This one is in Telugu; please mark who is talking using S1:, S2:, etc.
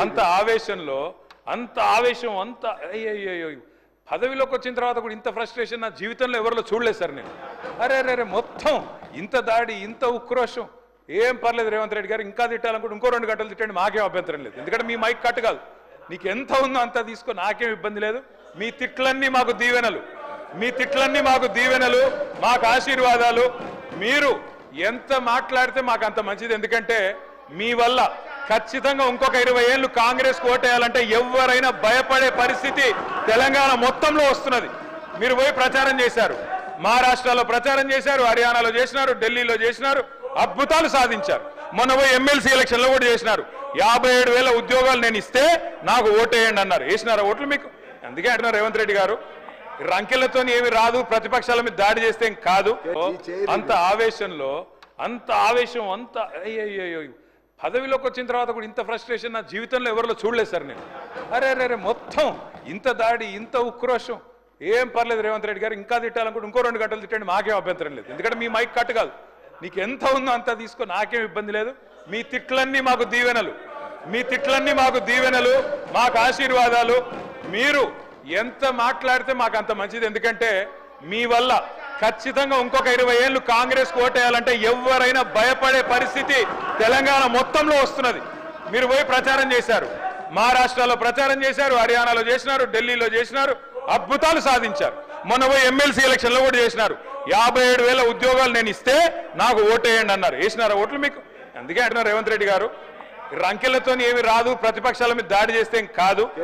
S1: అంత ఆవేశంలో అంత ఆవేశం అంత అయ్యయ్యో పదవిలోకి వచ్చిన తర్వాత కూడా ఇంత ఫ్రస్ట్రేషన్ నా జీవితంలో ఎవరిలో చూడలేదు సార్ నేను. అరే అరే అరే మొత్తం ఇంత దాడి ఇంత ఉక్రోషం. ఏం పర్లేదు రేవంత్ రెడ్డి గారు ఇంకా తిట్టాలనుకుంటే ఇంకో రెండు గంటలు తిట్టండి మాకేం అభ్యంతరం లేదు. ఎందుకంటే మీ మైక్ కట్ కాదు. నీకు ఎంత ఉందో అంత తీసుకో నాకేం ఇబ్బంది లేదు. మీ తిట్లన్నీ మాకు దీవెనలు. మీ తిట్లన్నీ మాకు దీవెనలు మాకు ఆశీర్వాదాలు. మీరు ఎంత మాట్లాడితే మాకు అంత మంచిది. ఎందుకంటే మీ వల్ల ఖచ్చితంగా ఇంకొక ఇరవై ఏళ్ళు కాంగ్రెస్ ఓటేయాలంటే ఎవరైనా భయపడే పరిస్థితి తెలంగాణ మొత్తంలో వస్తున్నది. మీరు పోయి ప్రచారం చేశారు. మహారాష్ట్రలో ప్రచారం చేశారు హర్యానాలో చేసినారు ఢిల్లీలో చేసినారు అద్భుతాలు సాధించారు. మొన్న పోయి ఎమ్మెల్సీ ఎలక్షన్లో కూడా చేసినారు. యాభై ఏడు వేల ఉద్యోగాలు నేను ఇస్తే నాకు ఓటేయండి అన్నారు. వేసినారా ఓట్లు మీకు? అందుకే అంటున్నారు రేవంత్ రెడ్డి గారు. రంకెలతో ఏమి రాదు ప్రతిపక్షాల మీద దాడి చేస్తే కాదు. అంత ఆవేశంలో అంత ఆవేశం అంత అయ్యయ్యో పదవిలోకి వచ్చిన తర్వాత కూడా ఇంత ఫ్రస్ట్రేషన్ నా జీవితంలో ఎవరిలో చూడలేదు సార్ నేను. అరే అరే అరే మొత్తం ఇంత దాడి ఇంత ఉక్రోషం. ఏం పర్లేదు రేవంత్ రెడ్డి గారు ఇంకా తిట్టాలనుకుంటే ఇంకో రెండు గంటలు తిట్టండి మాకేం అభ్యంతరం లేదు. ఎందుకంటే మీ మైక్ కట్ కాదు. నీకు ఎంత ఉందో అంత తీసుకో నాకేం ఇబ్బంది లేదు. మీ తిట్లన్నీ మాకు దీవెనలు. మీ తిట్లన్నీ మాకు దీవెనలు మాకు ఆశీర్వాదాలు. మీరు ఎంత మాట్లాడితే మాకు అంత మంచిది. ఎందుకంటే మీ వల్ల ఖచ్చితంగా ఇంకొక ఇరవై ఏళ్ళు కాంగ్రెస్ ఓటేయాలంటే ఎవరైనా భయపడే పరిస్థితి తెలంగాణ మొత్తంలో వస్తున్నది. మీరు పోయి ప్రచారం చేశారు. మహారాష్ట్రలో ప్రచారం చేశారు హర్యానాలో చేసినారు ఢిల్లీలో చేసినారు అద్భుతాలు సాధించారు. మొన్న పోయి ఎమ్మెల్సీ ఎలక్షన్లో కూడా చేసినారు. యాభై ఏడు వేల ఉద్యోగాలు నేను ఇస్తే నాకు ఓటేయండి అన్నారు. వేసినారా ఓట్లు మీకు? అందుకే అంటున్నారు రేవంత్ రెడ్డి గారు. రంకెలతో ఏమి రాదు ప్రతిపక్షాల మీద దాడి చేస్తే ఏం కాదు.